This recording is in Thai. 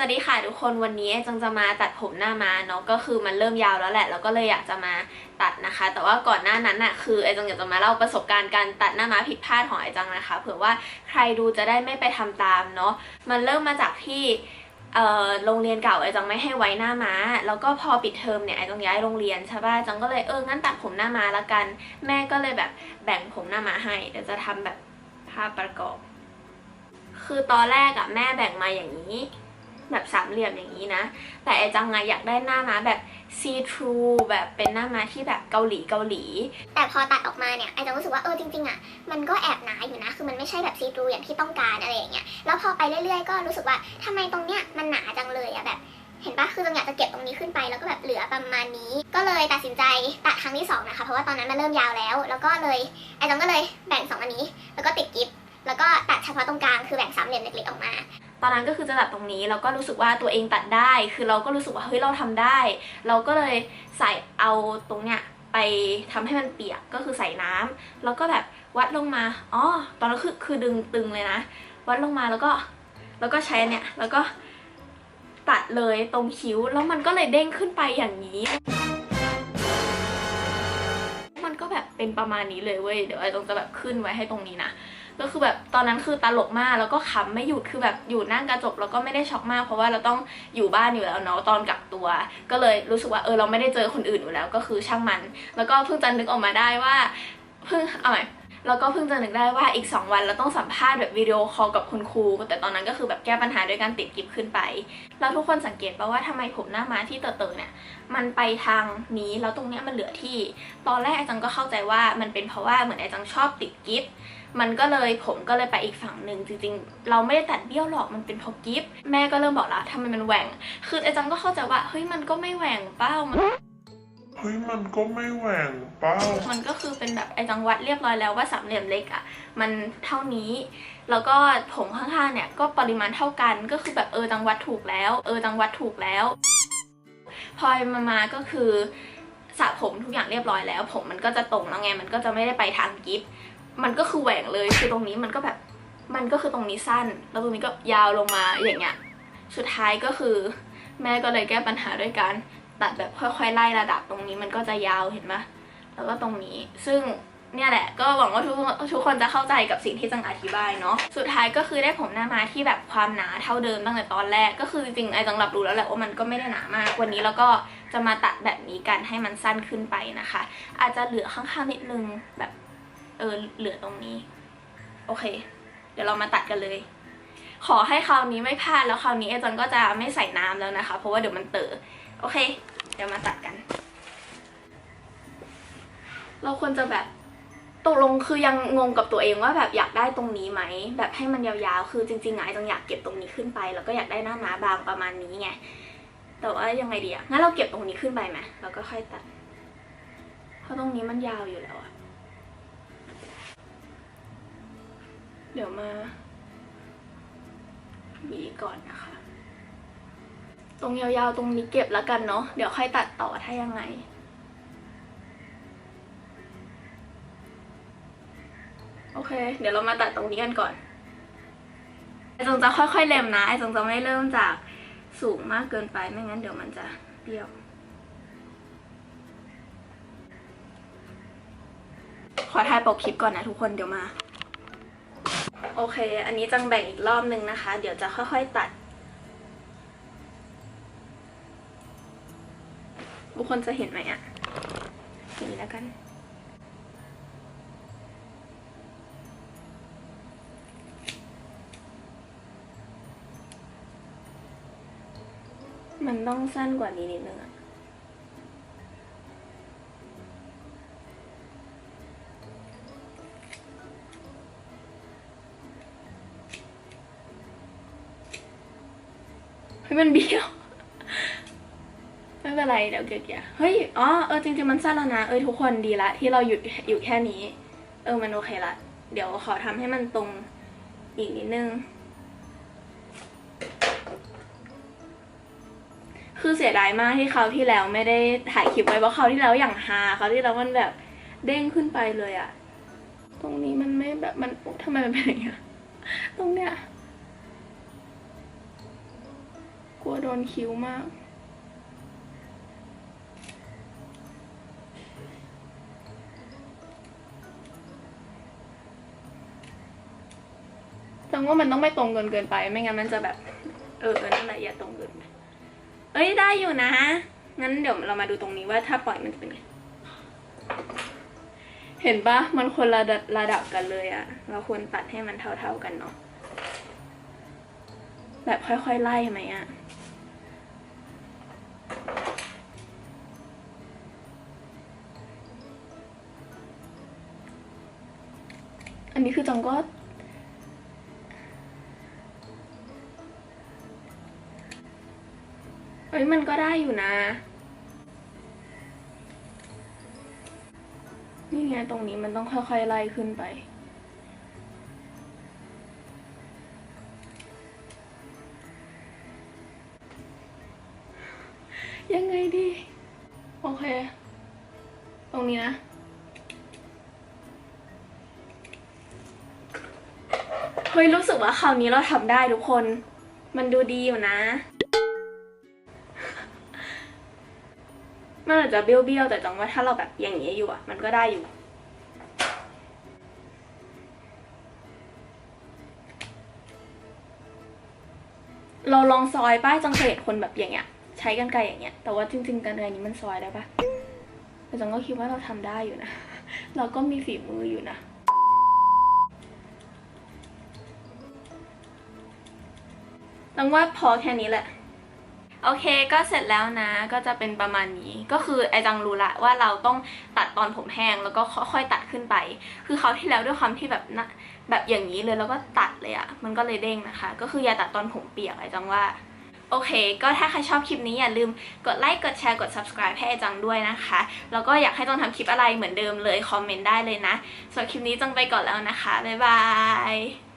วัสดีค่ะทุกคนวันนี้จังจะมาตัดผมหน้ามาเนาะก็คือมันเริ่มยาวแล้วแหละ แล้วก็เลยอยากจะมาตัดนะคะ แต่ว่าก่อนหน้านั้นน่ะคือไอจังอยากจะมาเล่าประสบการณ์การตัดหน้าม้าผิดพลาดของไอจังนะคะเผื่อว่าใครดูจะได้ไม่ไปทำตามเนาะมันเริ่มมาจากที่เอ่อโรงเรียนเก่าไอจังไม่ให้ไว้หน้าม้า แล้วก็พอปิดเทอมเนี่ยไอจังย้ายโรงเรียนใช่ป่ะจังก็เลยเอองั้นตัดผมหน้าม้าละกัน แม่ก็เลยแบบแบ่งผมหน้าม้าให้เดี๋ยวจะทำแบบภาพประกอบ คือตอนแรกอะแม่แบ่งมาอย่างนี้ แบบสามเหลี่ยมอย่างนี้นะ แต่ไอจังอะอยากได้หน้าม้าแบบซีทรูแบบเป็นหน้าม้าที่แบบเกาหลีเกาหลี แต่พอตัดออกมาเนี่ยไอจะรู้สึกว่าเออจริงๆอะมันก็แอบหนาอยู่นะ คือมันไม่ใช่แบบซีทรูอย่างที่ต้องการอะไรอย่างเงี้ยแล้วพอไปเรื่อยๆ ก็รู้สึกว่าทำไมตรงเนี้ยมันหนาจังเลยอะแบบเห็นปะคือจังอยากจะเก็บตรงนี้ขึ้นไปแล้วก็แบบเหลือประมาณนี้ ก็เลยตัดสินใจตัดครั้งที่สองนะคะเพราะว่าตอนนั้นมันเริ่มยาวแล้ว แล้วก็เลยไอจังก็เลยแบ่งสองอันนี้ แล้วก็ติดกิฟต์แล้วก็ตัดเฉพาะตรงกลางคือแบ่งสามเหลี่ยมเล็กๆออกมา ตอนนั้นก็คือจะตัดตรงนี้แล้วก็รู้สึกว่าตัวเองตัดได้ คือเราก็รู้สึกว่าเฮ้ยเราทำได้ เราก็เลยใส่เอาตรงเนี้ยไปทำให้มันเปียกก็คือใส่น้ำแล้วก็แบบวัดลงมาอ๋อตอนนั้นคือคือดึงตึงเลยนะ วัดลงมาแล้วก็แล้วก็ใช้เนี่ยแล้วก็ตัดเลยตรงคิ้วแล้วมันก็เลยเด้งขึ้นไปอย่างนี้ มันก็แบบเป็นประมาณนี้เลยเว้ยเดี๋ยวไอ้ตรงจะแบบขึ้นไว้ให้ตรงนี้นะ ก็คือแบบตอนนั้นคือตลกมากแล้วก็ขำไม่หยุดคือแบบอยู่นั่งกระจกแล้วก็ไม่ได้ช็อกมาก เพราะว่าเราต้องอยู่บ้านอยู่แล้วเนาะตอนกักตัว ก็เลยรู้สึกว่าเออเราไม่ได้เจอคนอื่นอยู่แล้วก็คือช่างมัน แล้วก็เพิ่งจะนึกออกมาได้ว่าเพิ่งเอาใหม่แล้วก็เพิ่งจะนึกได้ว่าอีก 2 วันเราต้องสัมภาษณ์แบบวิดีโอคอลกับคุณครู แต่ตอนนั้นก็คือแบบแก้ปัญหาด้วยการติดกิฟขึ้นไป แล้วทุกคนสังเกตป่าว่าทำไมผมหน้าม้าที่เต๋อๆเนี่ยมันไปทางนี้แล้วตรงเนี้ยมันเหลือที่ ตอนแรกไอจังก็เข้าใจว่ามันเป็นเพราะว่าเหมือนไอจังชอบติดกิฟต์ มันก็เลยผมก็เลยไปอีกฝั่งหนึ่งจริงๆ เราไม่ได้ตัดเบี้ยวหรอกมันเป็นเพราะกิฟต์แม่ก็เริ่มบอกแล้วทำไมมันแหว่ง คือไอจังก็เข้าใจว่าเฮ้ยมันก็ไม่แหว่งเป้ามันเฮ้ยมันก็ไม่แหว่งเป้า มันก็คือเป็นแบบไอจังวัดเรียบร้อยแล้วว่าสามเหลี่ยมเล็กอะ่ะ มันเท่านี้ แล้วก็ผมข้างๆเนี่ยก็ปริมาณเท่ากันก็คือแบบเออจังวัดถูกแล้ว เออจังวัดถูกแล้วพอมามาก็คือสระผมทุกอย่างเรียบร้อยแล้ว ผมมันก็จะตรงแล้วไงมันก็จะไม่ได้ไปทางกิฟต์ มันก็คือแหว่งเลยคือตรงนี้มันก็แบบมันก็คือตรงนี้สั้น แล้วตรงนี้ก็ยาวลงมาอย่างเงี้ยสุดท้ายก็คือ แม่ก็เลยแก้ปัญหาด้วยการตัดแบบค่อยๆไล่ระดับตรงนี้มันก็จะยาวเห็นไหมแล้วก็ตรงนี้ซึ่งเนี่ยแหละก็หวังว่าทุกทุกคนจะเข้าใจกับสิ่งที่จังอธิบายเนาะสุดท้ายก็คือได้ผมหน้ามาที่แบบความหนาเท่าเดิมตั้งแต่ตอนแรก ก็คือจริงๆไอ้จังรับรู้แล้วแหละว่ามันก็ไม่ได้หนามากวันนี้แล้วก็จะมาตัดแบบนี้กันให้มันสั้นขึ้นไปนะคะ อาจจะเหลือข้างๆนิดนึงแบบ เออเหลือตรงนี้ โอเค เดี๋ยวเรามาตัดกันเลย ขอให้คราวนี้ไม่พลาดแล้วคราวนี้ไอ้จังก็จะไม่ใส่น้ำแล้วนะคะ เพราะว่าเดี๋ยวมันเตอโอเค เดี๋ยวมาตัดกัน เราควรจะแบบตกลงคือยังงงกับตัวเองว่าแบบอยากได้ตรงนี้ไหมแบบให้มันยาวๆ คือจริงๆไงจังอยากเก็บตรงนี้ขึ้นไป แล้วก็อยากได้หน้าม้าบางประมาณนี้ไงแต่ว่ายังไงดีอะงั้นเราเก็บตรงนี้ขึ้นไปไหมแล้วก็ค่อยตัด เพราะตรงนี้มันยาวอยู่แล้วอะ เดี๋ยวมาหวีก่อนนะคะ ตรงยาวๆตรงนี้เก็บแล้วกันเนาะเดี๋ยวค่อยตัดต่อถ้ายังไงโอเค เดี๋ยวเรามาตัดตรงนี้กันก่อนไอจงจะค่อยๆเล็มนะไอจงจะไม่เริ่มจากสูงมากเกินไปไม่งั้นเดี๋ยวมันจะเบี้ยวขอถ่ายปกคลิปก่อนนะทุกคนเดี๋ยวมา โอเค อันนี้จังแบ่งอีกรอบนึงนะคะ เดี๋ยวจะค่อยๆตัดทุกคนจะเห็นไหมอะนี้แล้วกันมันต้องสั้นกว่านี้นิดนึงอะ ให้ยมันเบี้ยวไม่เป็นไรเดี๋ยวเกียร์เฮ้ยอ๋อเออจริงๆมันสั้นแล้วนะเออทุกคนดีละ ที่เราหยุดอยู่แค่นี้ เออมันโอเคละเดี๋ยวขอทำให้มันตรงอีกนิดนึง คือเสียดายมากที่เขาวที่แล้วไม่ได้ถ่ายคลิปไว้เพราะเขาวที่แล้วอย่างฮาเขาวที่แล้วมันแบบเด้งขึ้นไปเลยอะตรงนี้มันไม่แบบมันทำไมมันเป็นอย่างเงี้ยตรงเนี้ย ลัวโดนคิ้วมากจังว่ามันต้องไม่ตรงเกินเกินไป ไม่งั้นมันจะแบบเออเออนั่นแหละอย่าตรงเกินไปเอ้ยได้อยู่นะ งั้นเดี๋ยวเรามาดูตรงนี้ว่าถ้าปล่อยมันจะเป็นไง เห็นปะมันคนละระระดับกันเลยอะเราควรตัดให้มันเท่าๆกันเนาะ แบบค่อยๆไล่ไหมอะ อันนี้คือจังก็เอ้ยมันก็ได้อยู่นะ นี่ไงตรงนี้มันต้องค่อยๆไล่ขึ้นไป ยังไงดี โอเค ตรงนี้นะ เฮ้ย รู้สึกว่าคราวนี้เราทำได้ทุกคน มันดูดีอยู่นะ มันอาจจะเบี้ยวๆ แต่จังว่าถ้าเราแบบอย่างนี้อยู่อะมันก็ได้อยู่เราลองซอยป้ายจังเคยเห็นคนแบบอย่างเงี้ย ใช้กันไกรอย่างเงี้ย แต่ว่าจริง ๆกันไกรนี้มันซอยได้ปะแต่จังก็คิดว่าเราทำได้อยู่นะ เราก็มีฝีมืออยู่นะจังว่าพอแค่นี้แหละ โอเคก็เสร็จแล้วนะ ก็จะเป็นประมาณนี้ ก็คือไอจังรู้ละว่าเราต้องตัดตอนผมแห้งแล้วก็ค่อยๆตัดขึ้นไป คือเขาที่แล้วด้วยความที่แบบนะแบบอย่างนี้เลยแล้วก็ตัดเลยอะมันก็เลยเด้งนะคะ ก็คืออย่าตัดตอนผมเปียกไอจังว่า โอเค ก็ถ้าใครชอบคลิปนี้อย่าลืมกดไลค์ กดแชร์ กด subscribe ให้จังด้วยนะคะ แล้วก็อยากให้จังทำคลิปอะไรเหมือนเดิมเลย คอมเมนต์ได้เลยนะสำหรับคลิปนี้จังไปก่อนแล้วนะคะ บ๊ายบาย